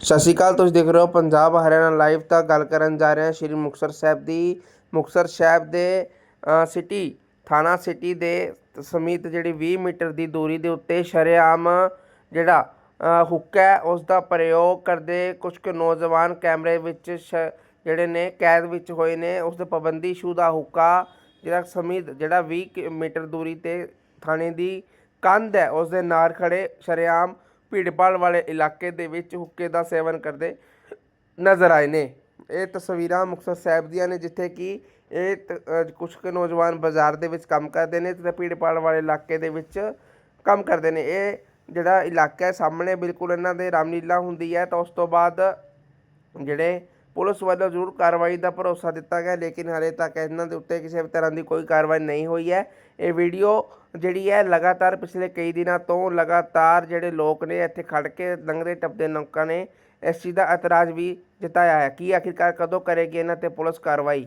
ਸਤਿ ਸ਼੍ਰੀ ਅਕਾਲ, ਤੁਸੀਂ ਦੇਖ ਰਹੇ ਹੋ ਪੰਜਾਬ ਹਰਿਆਣਾ ਲਾਈਵ ਤਾਂ ਗੱਲ ਕਰਨ ਜਾ ਰਹੇ ਹਾਂ ਸ਼੍ਰੀ ਮੁਕਤਸਰ ਸਾਹਿਬ ਦੀ। ਮੁਕਤਸਰ ਸਾਹਿਬ ਦੇ ਸਿਟੀ ਥਾਣਾ ਸਿਟੀ ਦੇ ਸਮੀਤ ਜਿਹੜੀ 20 ਮੀਟਰ ਦੀ ਦੂਰੀ ਦੇ ਉੱਤੇ ਸ਼ਰੇਆਮ ਜਿਹੜਾ ਹੁੱਕ ਹੈ ਉਸ ਦਾ ਪ੍ਰਯੋਗ ਕਰਦੇ ਕੁਝ ਕੁ ਨੌਜਵਾਨ ਕੈਮਰੇ ਵਿੱਚ ਸ਼- ਜਿਹੜੇ ਨੇ, ਕੈਦ ਵਿੱਚ ਹੋਏ ਨੇ। ਉਸ ਦੇ ਪਾਬੰਦੀਸ਼ੁਦਾ ਹੁੱਕਾ ਜਿਹੜਾ ਸਮੀਤ ਜਿਹੜਾ 20 ਕਿ- ਮੀਟਰ ਦੂਰੀ ਤੇ ਥਾਣੇ ਦੀ ਕੰਧ ਹੈ ਉਸ ਦੇ ਨਾਲ ਖੜੇ ਸ਼ਰੇਆਮ ਭੀੜਭਾੜ ਵਾਲੇ ਇਲਾਕੇ ਦੇ ਵਿੱਚ ਹੁੱਕੇ ਦਾ ਸੇਵਨ ਕਰਦੇ ਨਜ਼ਰ ਆਏ ਨੇ। ਇਹ ਤਸਵੀਰਾਂ ਮੁਕਤਸਰ ਸਾਹਿਬ ਦੀਆਂ ਨੇ, ਜਿੱਥੇ ਕਿ ਇਹ ਤ- ਕੁਛ ਕੁ ਨੌਜਵਾਨ ਬਾਜ਼ਾਰ ਦੇ ਵਿੱਚ ਕੰਮ ਕਰਦੇ ਨੇ ਤੇ ਭੀੜਭਾੜ ਵਾਲੇ ਇਲਾਕੇ ਦੇ ਵਿੱਚ ਕੰਮ ਕਰਦੇ ਨੇ। ਇਹ ਜਿਹੜਾ ਇਲਾਕਾ ਹੈ, ਸਾਹਮਣੇ ਬਿਲਕੁਲ ਇਹਨਾਂ ਦੇ ਰਾਮਲੀਲਾ ਹੁੰਦੀ ਹੈ ਤਾਂ ਉਸ ਤੋਂ ਬਾਅਦ ਜਿਹੜੇ ਪੁਲਿਸ ਵੱਲੋਂ ਜ਼ਰੂਰ ਕਾਰਵਾਈ ਦਾ ਭਰੋਸਾ ਦਿੱਤਾ ਗਿਆ, ਲੇਕਿਨ ਹਾਲੇ ਤੱਕ ਇਹਨਾਂ ਦੇ ਉੱਤੇ ਕਿਸੇ ਵੀ ਤਰ੍ਹਾਂ ਦੀ ਕੋਈ ਕਾਰਵਾਈ ਨਹੀਂ ਹੋਈ ਹੈ। ਇਹ ਵੀਡੀਓ ਜਿਹੜੀ ਹੈ, ਲਗਾਤਾਰ ਪਿਛਲੇ ਕਈ ਦਿਨਾਂ ਤੋਂ ਲਗਾਤਾਰ ਜਿਹੜੇ ਲੋਕ ਨੇ ਇੱਥੇ ਖੜ ਕੇ ਲੰਘਦੇ ਟੱਪਦੇ ਲੋਕਾਂ ਨੇ, ਇਸ ਚੀਜ਼ ਦਾ ਇਤਰਾਜ਼ ਵੀ ਜਤਾਇਆ ਹੈ। ਕੀ ਆਖਿਰਕਾਰ ਕਦੋਂ ਕਰੇਗੀ ਇਹਨਾਂ ਤੇ ਪੁਲਿਸ ਕਾਰਵਾਈ?